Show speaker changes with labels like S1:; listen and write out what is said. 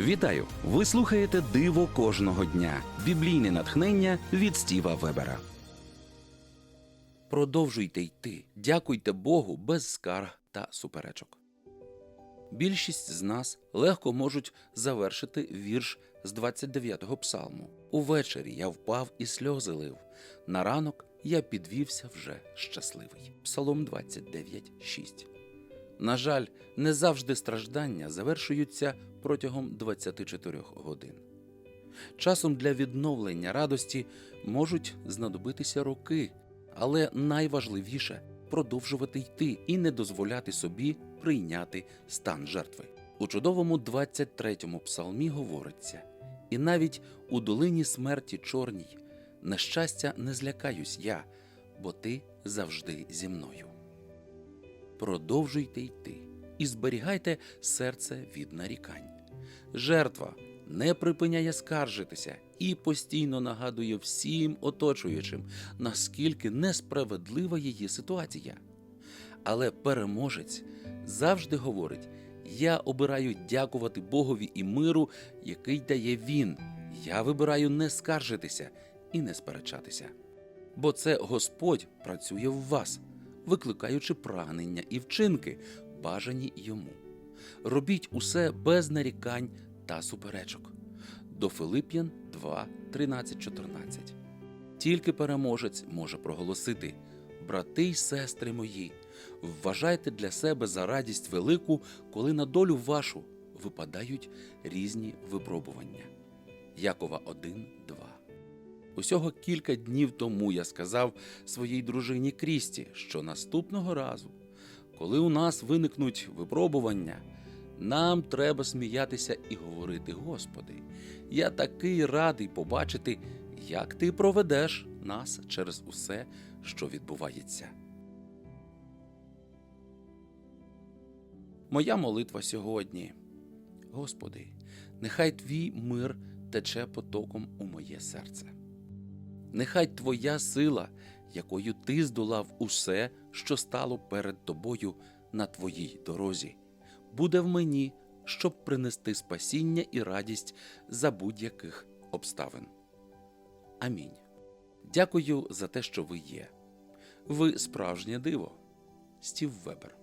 S1: Вітаю! Ви слухаєте Диво кожного дня. Біблійне натхнення від Стіва Вебера. Продовжуйте йти. Дякуйте Богу без скарг та суперечок. Більшість з нас легко можуть завершити вірш з 29-го псалму. Увечері я впав і сльози лив. На ранок я підвівся вже щасливий. Псалом 29.6. На жаль, не завжди страждання завершуються протягом 24 годин. Часом для відновлення радості можуть знадобитися роки, але найважливіше продовжувати йти і не дозволяти собі прийняти стан жертви. У чудовому 23-му псалмі говориться: і навіть у долині смерті чорній нещастя не злякаюсь я, бо ти завжди зі мною. Продовжуйте йти і зберігайте серце від нарікань. Жертва не припиняє скаржитися і постійно нагадує всім оточуючим, наскільки несправедлива її ситуація. Але переможець завжди говорить: Я обираю дякувати Богові і миру, який дає він. Я вибираю не скаржитися і не сперечатися. Бо це Господь працює в вас, викликаючи прагнення і вчинки, бажані йому. Робіть усе без нарікань та суперечок. До Филип'ян 2, 13, 14. Тільки переможець може проголосити: Брати й сестри мої, вважайте для себе за радість велику, коли на долю вашу випадають різні випробування. Якова 1, 2. Усього кілька днів тому я сказав своїй дружині Крісті, що наступного разу, коли у нас виникнуть випробування, нам треба сміятися і говорити: Господи, я такий радий побачити, як ти проведеш нас через усе, що відбувається. Моя молитва сьогодні. Господи, нехай твій мир тече потоком у моє серце. Нехай Твоя сила, якою ти здолав усе, що стало перед тобою на твоїй дорозі, буде в мені, щоб принести спасіння і радість за будь-яких обставин. Амінь. Дякую за те, що ви є. Ви справжнє диво. Стів Вебер.